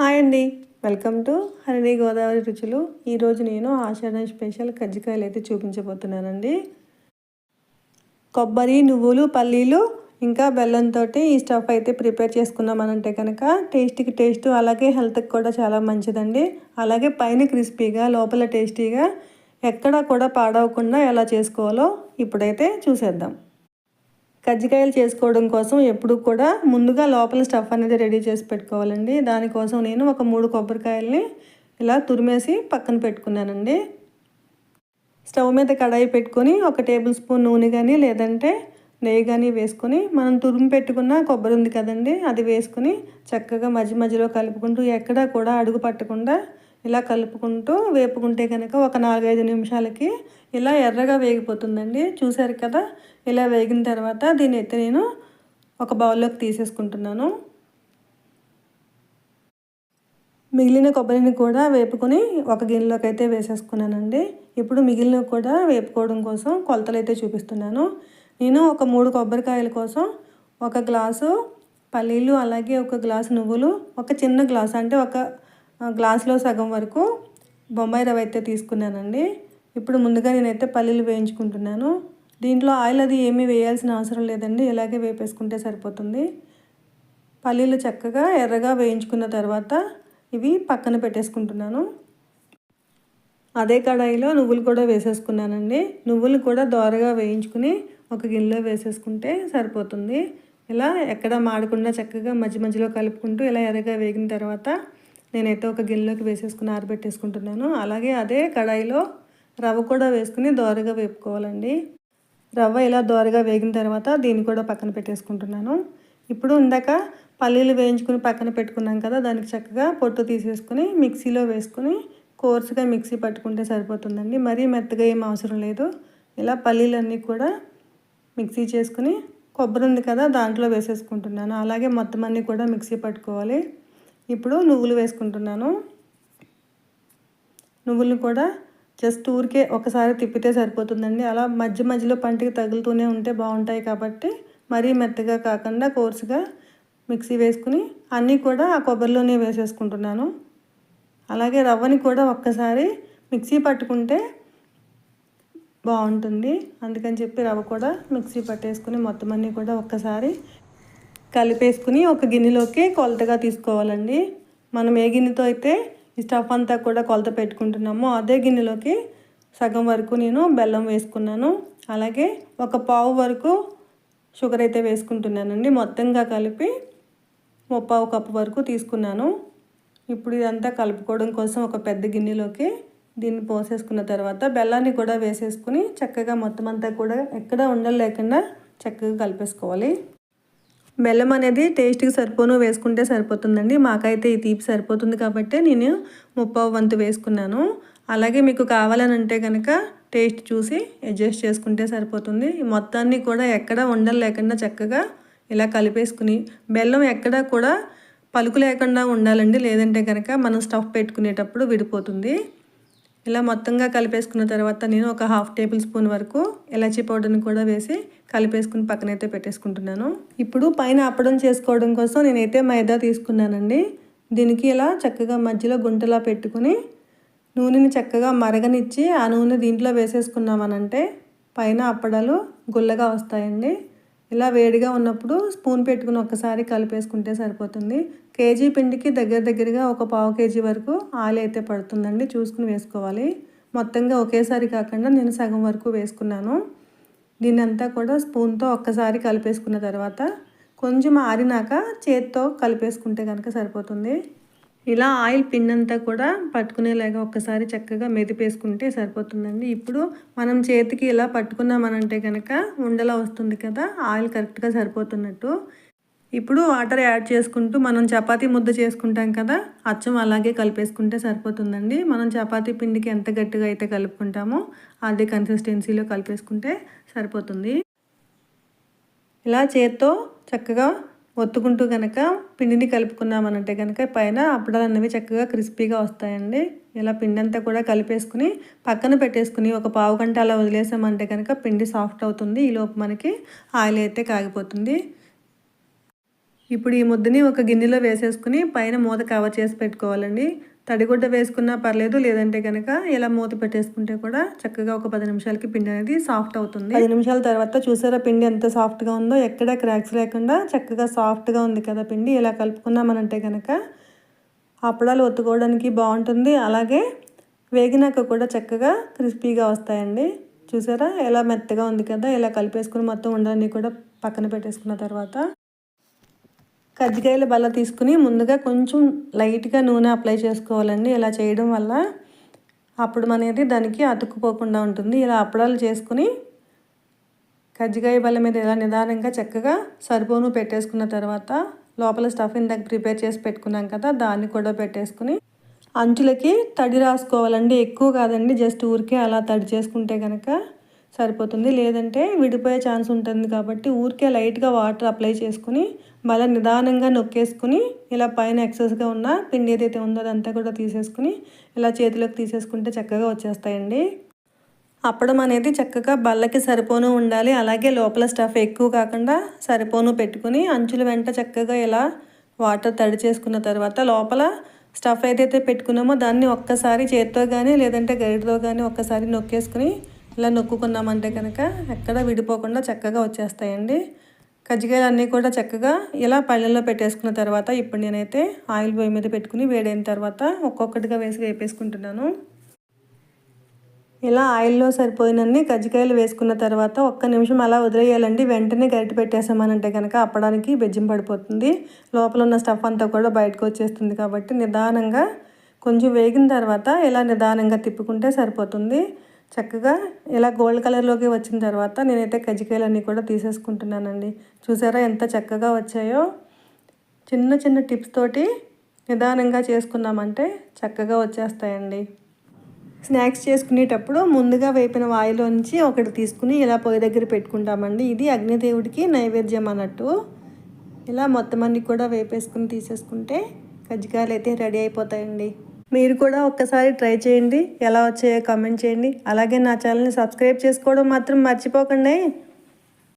Hi అండి. Welcome to Harini Godavari రుచులు. ఈరోజు నేను ఆషాఢ స్పెషల్ కజ్జికాయలు అయితే చూపించబోతున్నానండి. కొబ్బరి నువ్వులు పల్లీలు ఇంకా బెల్లంతో ఈ స్టఫ్ అయితే ప్రిపేర్ చేసుకున్నామనంటే కనుక టేస్ట్కి టేస్ట్ అలాగే హెల్త్కి కూడా చాలా మంచిదండి. అలాగే పైన క్రిస్పీగా లోపల టేస్టీగా ఎక్కడా కూడా పాడవకుండా ఎలా చేసుకోవాలో ఇప్పుడైతే చూసేద్దాం. కజ్జికాయలు చేసుకోవడం కోసం ఎప్పుడు కూడా ముందుగా లోపల స్టఫ్ అనేది రెడీ చేసి పెట్టుకోవాలండి. దానికోసం నేను ఒక మూడు కొబ్బరికాయల్ని ఇలా తురిమేసి పక్కన పెట్టుకున్నానండి. స్టవ్ మీద కడాయి పెట్టుకొని ఒక టేబుల్ స్పూన్ నూనె కానీ లేదంటే నెయ్యి కానీ వేసుకొని మనం తురిమి పెట్టుకున్న కొబ్బరి ఉంది కదండి అది వేసుకుని చక్కగా మధ్య మధ్యలో కలుపుకుంటూ ఎక్కడా కూడా అడుగు పట్టకుండా ఇలా కలుపుకుంటూ వేపుకుంటే కనుక ఒక నాలుగైదు నిమిషాలకి ఇలా ఎర్రగా వేగిపోతుందండి. చూసారు కదా? ఇలా వేగిన తర్వాత దీన్ని ఎత్తి నేను ఒక బౌల్లోకి తీసేసుకుంటున్నాను. మిగిలిన కొబ్బరిని కూడా వేపుకొని ఒక గిన్నెలోకి అయితే వేసేసుకున్నానండి. ఇప్పుడు మిగిలిన కూడా వేపుకోవడం కోసం కొలతలు అయితే చూపిస్తున్నాను. నేను ఒక మూడు కొబ్బరికాయల కోసం ఒక గ్లాసు పల్లీలు అలాగే ఒక గ్లాసు నువ్వులు ఒక చిన్న గ్లాసు అంటే ఒక గ్లాసులో సగం వరకు బొంబాయి రవ్వ అయితే తీసుకున్నానండి. ఇప్పుడు ముందుగా నేనైతే పల్లీలు వేయించుకుంటున్నాను. దీంట్లో ఆయిల్ అది ఏమీ వేయాల్సిన అవసరం లేదండి. ఇలాగే వేపేసుకుంటే సరిపోతుంది. పల్లీలు చక్కగా ఎర్రగా వేయించుకున్న తర్వాత ఇవి పక్కన పెట్టేసుకుంటున్నాను. అదే కడాయిలో నువ్వులు కూడా వేసేసుకున్నానండి. నువ్వులు కూడా దోరగా వేయించుకుని ఒక గిన్నెలో వేసేసుకుంటే సరిపోతుంది. ఇలా ఎక్కడ మాడకుండా చక్కగా మధ్య మధ్యలో కలుపుకుంటూ ఇలా ఎర్రగా వేగిన తర్వాత నేనైతే ఒక గిన్నెలోకి వేసేసుకుని ఆరబెట్టేసుకుంటున్నాను. అలాగే అదే కడాయిలో రవ్వ కూడా వేసుకుని దోరగా వేపుకోవాలండి. రవ్వ ఇలా దోరగా వేగిన తర్వాత దీన్ని కూడా పక్కన పెట్టేసుకుంటున్నాను. ఇప్పుడు ఇందాక పల్లీలు వేయించుకుని పక్కన పెట్టుకున్నాం కదా దానికి చక్కగా పొట్టు తీసేసుకుని మిక్సీలో వేసుకుని కోర్సుగా మిక్సీ పట్టుకుంటే సరిపోతుందండి. మరీ మెత్తగా ఏం అవసరం లేదు. ఇలా పల్లీలన్నీ కూడా మిక్సీ చేసుకుని కొబ్బరి ఉంది కదా దాంట్లో వేసేసుకుంటున్నాను. అలాగే మొత్తం అన్నీ కూడా మిక్సీ పట్టుకోవాలి. ఇప్పుడు నువ్వులు వేసుకుంటున్నాను. నువ్వులను కూడా జస్ట్ ఊరికే ఒకసారి తిప్పితే సరిపోతుందండి. అలా మధ్య మధ్యలో పంటికి తగులుతూనే ఉంటే బాగుంటాయి కాబట్టి మరీ మెత్తగా కాకుండా కోర్సుగా మిక్సీ వేసుకుని అన్నీ కూడా ఆ కొబ్బరిలోనే వేసేసుకుంటున్నాను. అలాగే రవ్వని కూడా ఒక్కసారి మిక్సీ పట్టుకుంటే బాగుంటుంది. అందుకని చెప్పి రవ్వ కూడా మిక్సీ పట్టేసుకుని మొత్తం అన్నీ కూడా ఒక్కసారి కలిపేసుకుని ఒక గిన్నెలోకి కొలతగా తీసుకోవాలండి. మనం ఏ గిన్నెతో అయితే ఈ స్టఫ్ అంతా కూడా కొలత పెట్టుకుంటున్నామో అదే గిన్నెలోకి సగం వరకు నేను బెల్లం వేసుకున్నాను. అలాగే ఒక పావు వరకు షుగర్ అయితే వేసుకుంటున్నానండి. మొత్తంగా కలిపి ముప్పావు కప్పు వరకు తీసుకున్నాను. ఇప్పుడు ఇదంతా కలుపుకోవడం కోసం ఒక పెద్ద గిన్నెలోకి దీన్ని పోసేసుకున్న తర్వాత బెల్లాన్ని కూడా వేసేసుకుని చక్కగా మొత్తం అంతా కూడా ఎక్కడ ఉండలేకుండా చక్కగా కలిపేసుకోవాలి. బెల్లం అనేది టేస్ట్కి సరిపోను వేసుకుంటే సరిపోతుందండి. మాకైతే ఈ తీపి సరిపోతుంది కాబట్టి నేను ముప్పావు వంతు వేసుకున్నాను. అలాగే మీకు కావాలని అంటే కనుక టేస్ట్ చూసి అడ్జస్ట్ చేసుకుంటే సరిపోతుంది. మొత్తాన్ని కూడా ఎక్కడ ఉండలు లేకుండా చక్కగా ఇలా కలిపేసుకుని బెల్లం ఎక్కడ కూడా పలుకు లేకుండా ఉండాలండి. లేదంటే కనుక మనం స్టఫ్ పెట్టుకునేటప్పుడు విడిపోతుంది. ఇలా మొత్తంగా కలిపేసుకున్న తర్వాత నేను ఒక హాఫ్ టేబుల్ స్పూన్ వరకు ఎలాచీ పౌడర్ని కూడా వేసి కలిపేసుకుని పక్కనైతే పెట్టేసుకుంటున్నాను. ఇప్పుడు పైన అప్పడం చేసుకోవడం కోసం నేనైతే మైదా తీసుకున్నానండి. దీనికి ఇలా చక్కగా మధ్యలో గుంటలా పెట్టుకుని నూనెని చక్కగా మరగనిచ్చి ఆ నూనె దీంట్లో వేసేసుకున్నామనంటే పైన అప్పడాలు గుల్లగా వస్తాయండి. ఇలా వేడిగా ఉన్నప్పుడు స్పూన్ పెట్టుకుని ఒక్కసారి కలిపేసుకుంటే సరిపోతుంది. కేజీ పిండికి దగ్గర దగ్గరగా ఒక పావు కేజీ వరకు ఆయిల్ అయితే పడుతుందండి చూసుకుని వేసుకోవాలి. మొత్తంగా ఒకేసారి కాకుండా నేను సగం వరకు వేసుకున్నాను. దీన్ని అంతా కూడా స్పూన్తో ఒక్కసారి కలిపేసుకున్న తర్వాత కొంచెం ఆరినాక చేత్తో కలిపేసుకుంటే కనుక సరిపోతుంది. ఇలా ఆయిల్ పిన్ అంతా కూడా పట్టుకునేలాగా ఒక్కసారి చక్కగా మెదిపేసుకుంటే సరిపోతుందండి. ఇప్పుడు మనం చేతికి ఇలా పట్టుకున్నామనంటే కనుక ఉండలా వస్తుంది కదా ఆయిల్ కరెక్ట్గా సరిపోతున్నట్టు. ఇప్పుడు వాటర్ యాడ్ చేసుకుంటూ మనం చపాతీ ముద్ద చేసుకుంటాం కదా అచ్చం అలాగే కలిపేసుకుంటే సరిపోతుందండి. మనం చపాతీ పిండికి ఎంత గట్టిగా అయితే కలుపుకుంటామో అదే కన్సిస్టెన్సీలో కలిపేసుకుంటే సరిపోతుంది. ఇలా చేత్తో చక్కగా ఒత్తుకుంటూ కనుక పిండిని కలుపుకున్నామనంటే కనుక పైన అప్పడాలు అనేవి చక్కగా క్రిస్పీగా వస్తాయండి. ఇలా పిండి అంతా కూడా కలిపేసుకుని పక్కన పెట్టేసుకుని ఒక పావు గంట అలా వదిలేసామంటే కనుక పిండి సాఫ్ట్ అవుతుంది. ఈలోపు మనకి ఆయిల్ అయితే కాగిపోతుంది. ఇప్పుడు ఈ ముద్దని ఒక గిన్నెలో వేసేసుకుని పైన మూత కవర్ చేసి పెట్టుకోవాలండి. తడిగుడ్డ వేసుకున్నా పర్లేదు లేదంటే కనుక ఇలా మూత పెట్టేసుకుంటే కూడా చక్కగా ఒక పది నిమిషాలకి పిండి అనేది సాఫ్ట్ అవుతుంది. పది నిమిషాల తర్వాత చూసారా పిండి ఎంత సాఫ్ట్గా ఉందో? ఎక్కడ క్రాక్స్ లేకుండా చక్కగా సాఫ్ట్గా ఉంది కదా పిండి. ఇలా కలుపుకున్నామనంటే కనుక అప్పడాలు ఒత్తుకోవడానికి బాగుంటుంది. అలాగే వేగినాక కూడా చక్కగా క్రిస్పీగా వస్తాయండి. చూసారా? ఎలా మెత్తగా ఉంది కదా? ఇలా కలిపేసుకుని మొత్తం ఉండని కూడా పక్కన పెట్టేసుకున్న తర్వాత కజ్జికాయల బల్ల తీసుకుని ముందుగా కొంచెం లైట్గా నూనె అప్లై చేసుకోవాలండి. ఇలా చేయడం వల్ల అప్పుడు అనేది దానికి అతుక్కుపోకుండా ఉంటుంది. ఇలా అప్పడాలు చేసుకుని కజ్జికాయ బల్ల మీద ఇలా నిదానంగా చక్కగా సరిపోను పెట్టేసుకున్న తర్వాత లోపల స్టఫ్ ఇందాక ప్రిపేర్ చేసి పెట్టుకున్నాం కదా దాన్ని కూడా పెట్టేసుకుని అంచులకి తడి రాసుకోవాలండి. ఎక్కువ కాదండి జస్ట్ ఊరికే అలా తడి చేసుకుంటే కనుక సరిపోతుంది. లేదంటే విడిపోయే ఛాన్స్ ఉంటుంది కాబట్టి ఊరికే లైట్గా వాటర్ అప్లై చేసుకుని మళ్ళీ నిదానంగా నొక్కేసుకుని ఇలా పైన ఎక్సెస్గా ఉన్న పిండి ఏదైతే ఉందో అదంతా కూడా తీసేసుకుని ఇలా చేతిలోకి తీసేసుకుంటే చక్కగా వచ్చేస్తాయండి. అప్పడం అనేది చక్కగా బల్లకి సరిపోను ఉండాలి. అలాగే లోపల స్టఫ్ ఎక్కువ కాకుండా సరిపోను పెట్టుకుని అంచుల వెంట చక్కగా ఇలా వాటర్ తడి చేసుకున్న తర్వాత లోపల స్టఫ్ ఏదైతే పెట్టుకున్నామో దాన్ని ఒక్కసారి చేతితో కానీ లేదంటే గరిటతో కానీ ఒక్కసారి నొక్కేసుకుని ఇలా నొక్కుకున్నామంటే కనుక ఎక్కడ విడిపోకుండా చక్కగా వచ్చేస్తాయండి. కజ్జికాయలు అన్నీ కూడా చక్కగా ఇలా పళ్ళల్లో పెట్టేసుకున్న తర్వాత ఇప్పుడు నేనైతే ఆయిల్ పొయ్యి మీద పెట్టుకుని వేడైన తర్వాత ఒక్కొక్కటిగా వేసి వేపేసుకుంటున్నాను. ఇలా ఆయిల్లో సరిపోయినన్ని కజ్జికాయలు వేసుకున్న తర్వాత ఒక్క నిమిషం అలా వదిలేయాలండి. వెంటనే గరిటె పెట్టేసామనంటే కనుక అప్పడానికి బెజ్జం పడిపోతుంది. లోపల ఉన్న స్టఫ్ అంతా కూడా బయటకు వచ్చేస్తుంది కాబట్టి నిదానంగా కొంచెం వేగిన తర్వాత ఇలా నిదానంగా తిప్పుకుంటే సరిపోతుంది. చక్కగా ఇలా గోల్డ్ కలర్లోకి వచ్చిన తర్వాత నేనైతే కజ్జికాయలన్నీ కూడా తీసేసుకుంటున్నానండి. చూసారా ఎంత చక్కగా వచ్చాయో? చిన్న చిన్న టిప్స్ తోటి నిదానంగా చేసుకున్నామంటే చక్కగా వచ్చేస్తాయండి. స్నాక్స్ చేసుకునేటప్పుడు ముందుగా వేపిన వాయులోంచి ఒకటి తీసుకుని ఇలా పొయ్యి దగ్గర పెట్టుకుంటామండి. ఇది అగ్నిదేవుడికి నైవేద్యం అన్నట్టు. ఇలా మొత్తం అన్ని కూడా వేపేసుకుని తీసేసుకుంటే కజ్జికాయలు అయితే రెడీ అయిపోతాయండి. మీరు కూడా ఒక్కసారి ట్రై చేయండి. ఎలా వచ్చాయో కామెంట్ చేయండి. అలాగే నా ఛానల్ని సబ్స్క్రైబ్ చేసుకోవడం మాత్రం మర్చిపోకండి.